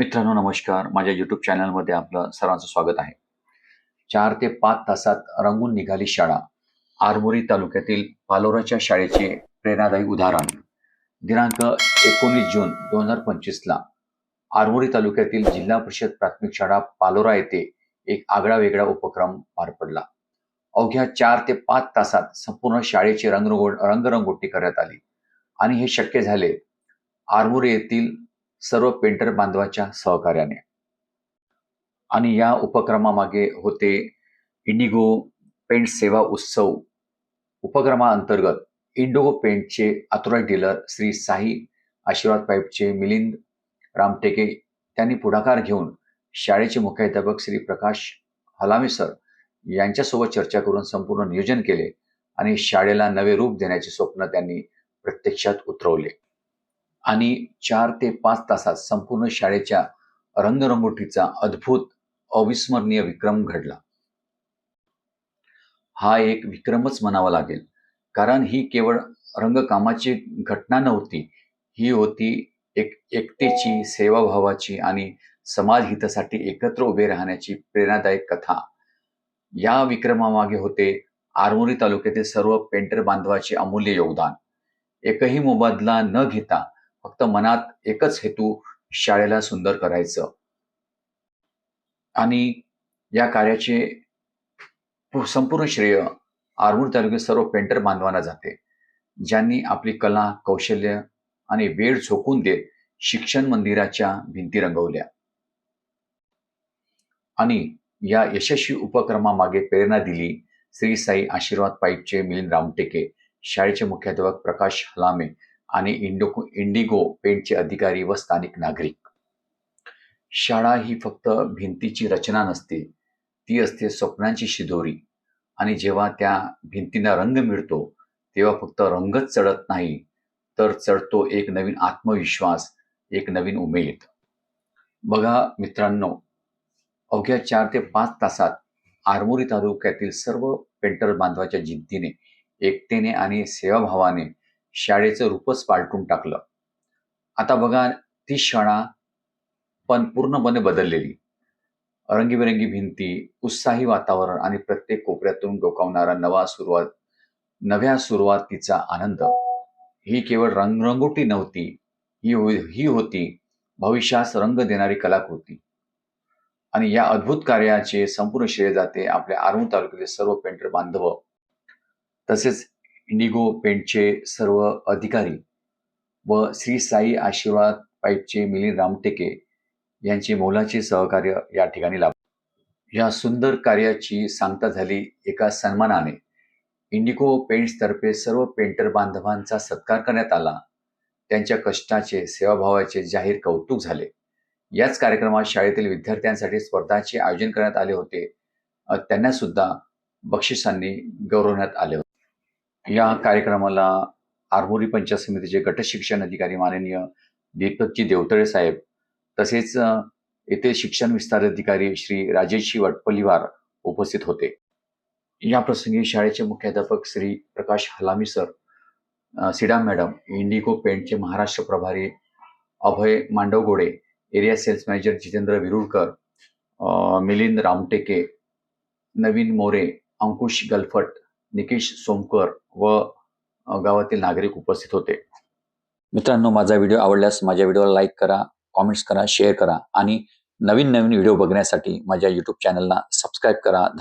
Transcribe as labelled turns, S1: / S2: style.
S1: मित्रांनो नमस्कार. माझ्या युट्यूब चॅनलमध्ये आपलं सर्वांचं स्वागत आहे. चार ते पाच तासात रंगून निघाली शाळा. आरमोरी तालुक्यातील पालोराच्या शाळेचे प्रेरणादायी उदाहरण. दिनांक एकोणीस जून दोन हजार पंचवीसला आरमोरी तालुक्यातील जिल्हा परिषद प्राथमिक शाळा पालोरा येथे एक आगळा वेगळा उपक्रम पार पडला. अवघ्या चार ते पाच तासात संपूर्ण शाळेची रंगरंगो रंगरंगोटी करण्यात आली. आणि हे शक्य झाले आरमोरी येथील सर्व पेंटर बांधवाच्या सहकार्याने. आणि या उपक्रमामागे होते इंडिगो पेंट सेवा उत्सव. उपक्रमाअंतर्गत इंडिगो पेंटचे अथोराईज डीलर श्री साई आशीर्वाद पाईपचे मिलिंद रामटेके त्यांनी पुढाकार घेऊन शाळेचे मुख्याध्यापक श्री प्रकाश हलामे सर यांच्यासोबत चर्चा करून संपूर्ण नियोजन केले आणि शाळेला नवे रूप देण्याचे स्वप्न त्यांनी प्रत्यक्षात उतरवले. आणि चार ते पाच तासात संपूर्ण शाळेच्या रंगरंगोटीचा अद्भुत अविस्मरणीय विक्रम घडला. हा एक विक्रमच म्हणावा लागेल. कारण ही केवळ रंगकामाची घटना नव्हती ही होती एक एकतेची सेवाभावाची आणि समाज हितासाठी एकत्र उभे राहण्याची प्रेरणादायक कथा. या विक्रमामागे होते आरमोरी तालुक्यातील सर्व पेंटर बांधवाचे अमूल्य योगदान. एकही मोबदला न घेता फक्त मनात एकच हेतू शाळेला सुंदर करायचं. आणि या कार्याचे संपूर्ण श्रेय आरमूर तालुक्यात सर्व पेंटर बांधवांना जाते ज्यांनी आपली कला कौशल्य आणि वेळ झोकून देत शिक्षण मंदिराच्या भिंती रंगवल्या. आणि या यशस्वी उपक्रमामागे प्रेरणा दिली श्री साई आशीर्वाद पाईपचे मिलिंद रामटेके शाळेचे मुख्याध्यापक प्रकाश हलामे आणि इंडो इंडिगो पेंटचे अधिकारी व स्थानिक नागरिक. शाळा ही फक्त भिंतीची रचना नसते ती असते स्वप्नांची शिदोरी. आणि जेव्हा त्या भिंतींना रंग मिळतो तेव्हा फक्त रंगच चढत नाही तर चढतो एक नवीन आत्मविश्वास एक नवीन उमेद. बघा मित्रांनो अवघ्या चार ते पाच तासात आरमोरी तालुक्यातील सर्व पेंटर बांधवाच्या जिद्दीने एकतेने आणि सेवाभावाने शाळेचं रूपच पालटून टाकलं. आता बघा ती शाळा पण पूर्णपणे बदललेली. रंगीबेरंगी भिंती उत्साही वातावरण आणि प्रत्येक कोपऱ्यातून डोकावणारा नवा सुरुवात नव्या सुरुवातीचा आनंद. ही केवळ रंगरंगोटी नव्हती ही हो- ही होती भविष्यास रंग देणारी कलाकृती. आणि या अद्भुत कार्याचे संपूर्ण श्रेय जाते आपल्या आरमूर तालुक्यातील सर्व पेंटर बांधव. तसेच इंडिगो पेंटचे सर्व अधिकारी व श्री साई आशीर्वाद पाईपचे मिलिंद रामटेके यांचे मोलाचे सहकार्य या ठिकाणी लाभ या सुंदर कार्याची सांगता झाली एका सन्मानाने. इंडिगो पेंट्सतर्फे सर्व पेंटर बांधवांचा सत्कार करण्यात आला. त्यांच्या कष्टाचे सेवाभावाचे जाहीर कौतुक झाले. याच कार्यक्रमात शाळेतील विद्यार्थ्यांसाठी स्पर्धांचे आयोजन करण्यात आले होते. त्यांना सुद्धा बक्षिसांनी गौरवण्यात आले होते. या कार्यक्रमाला आरमोरी पंचायत समितीचे गट शिक्षण अधिकारी माननीय दीपकजी देवतळे साहेब तसेच येथे शिक्षण विस्तार अधिकारी श्री राजेशजी वटपल्लीवार उपस्थित होते. या प्रसंगी शाळेचे मुख्याध्यापक Shri Prakash Halami sir Sida madam Indigo पेंटचे Maharashtra प्रभारी Abhay Mandavgode area sales manager Jitendra Virulkar Milind Ramteke Navin More Ankush Galphat Nikesh Somkar व गावातील नागरिक उपस्थित होते. मित्रांनो माझा व्हिडिओ आवडल्यास माझ्या व्हिडिओला लाईक करा कॉमेंट्स करा शेअर करा आणि नवीन नवीन व्हिडिओ बघण्यासाठी माझ्या यूट्यूब चॅनलला सबस्क्राईब करा.